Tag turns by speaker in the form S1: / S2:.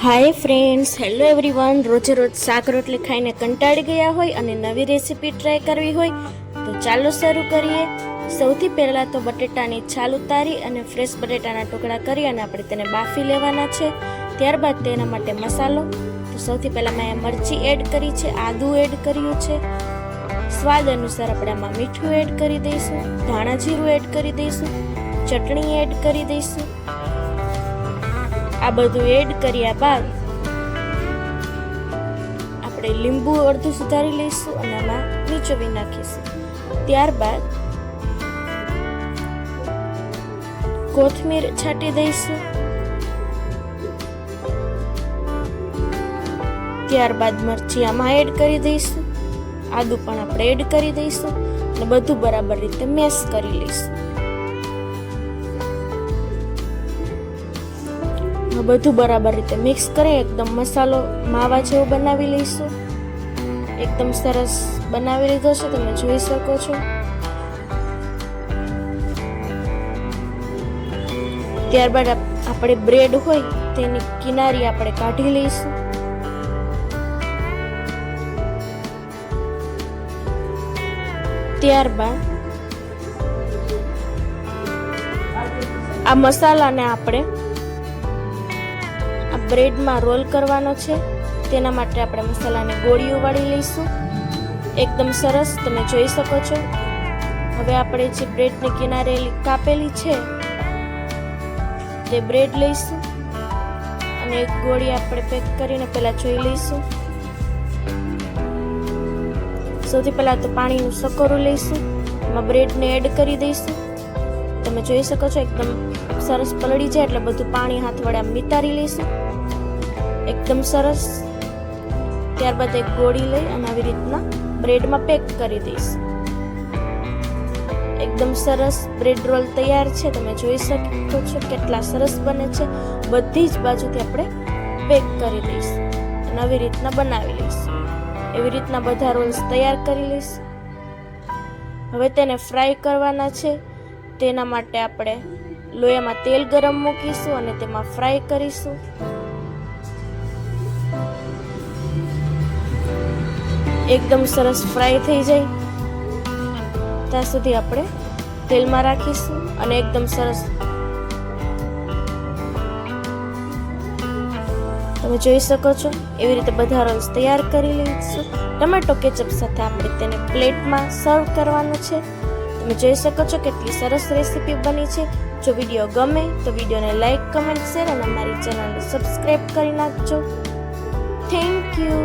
S1: Hi friends hello everyone રોજે રોજ શાક રોટલી ખાઈને કંટાળી ગયા હોય અને નવી રેસીપી ટ્રાય કરવી હોય, તો ચાલો શરૂ કરીએ. સૌથી પહેલાં તો બટેટાની છાલ ઉતારી અને ફ્રેશ બટેટાના ટુકડા કરી અને આપણે તેને બાફી લેવાના છે. ત્યારબાદ તેના માટે મસાલો. તો સૌથી પહેલાં મેં મરચી એડ કરી છે, આદું એડ કર્યું છે. સ્વાદ અનુસાર આપણે આમાં મીઠું એડ કરી દઈશું, ધાણા જીરું એડ કરી દઈશું, ચટણી એડ કરી દઈશું. આ બધું એડ કર્યા બાદ આપણે લીંબુ અડધું સુધારી લઈશું અને આમાં નીચોવી નાખીશું. ત્યારબાદ કોથમીર છાંટી દઈશું. ત્યારબાદ મરચી આમાં એડ કરી દઈશું. આદુ પણ આપણે એડ કરી દઈશું અને બધું બરાબર રીતે મેશ કરી લઈશું. બધું બરાબર રીતે મિક્સ કરી, એકદમ મસાલો માવા જેવો બનાવી લઈશું. એકદમ સરસ બનાવી લીધો છે, તમે જોઈ શકો છો. ત્યારબાદ આપ- આપણે બ્રેડ હોય, તેની કિનારી આપણે કાઢી લઈશું. ત્યારબાદ આ મસાલાને આપણે બ્રેડમાં રોલ કરવાનો છે. તેના માટે આપણે મસાલાની ગોળી ઉવાળી લઈશું. એકદમ સરસ, તમે જોઈ શકો છો. હવે આપણે જે બ્રેડની કિનારે કાપેલી છે, તે બ્રેડ લઈશું. અને એક ગોળી આપણે પેક કરીને પહેલાં જોઈ લઈશું. સૌથી પહેલાં તો પાણીનું સકોરું લઈશું. એમાં બ્રેડને એડ કરી દઈશું. તમે જોઈ શકો છો, એકદમ સરસ પલળી જાય એટલે બધું પાણી હાથ વડે આમ નિતારી લઈશું. એકદમ સરસ. ત્યારબાદ એક ગોળી લઈ અને આવી રીતના બ્રેડમાં પેક કરી દઈશ. એકદમ સરસ બ્રેડ રોલ તૈયાર છે, તમે જોઈ શકો છો કેટલા સરસ બને છે. બધી જ બાજુથી આપણે પેક કરી દઈશ અને આવી રીતના બનાવી લઈશ. એવી રીતના બધા રોલ્સ તૈયાર કરી લઈશ. હવે તેને ફ્રાય કરવાના છે. તેના માટે આપણે લોયામાં તેલ ગરમ મૂકીશું અને તેમાં ફ્રાય કરીશું. એકદમ સરસ ફ્રાય થઈ જાય. ત્યાં સુધી આપણે તેલમાં રાખીશું અને એકદમ સરસ તમે જોઈ શકો છો, એવી રીતે બધા રોલ્સ તૈયાર કરી લઈશું. ટમેટો કેચઅપ સાથે આપણે તેને પ્લેટમાં સર્વ કરવાનું છે. તમે જોઈ શકો છો કેટલી સરસ રેસીપી બની છે. જો વીડિયો ગમે તો વિડીયોને લાઇક કમેન્ટ, શેર અને અમારી ચેનલને સબસ્ક્રાઈબ કરી નાખજો. Thank you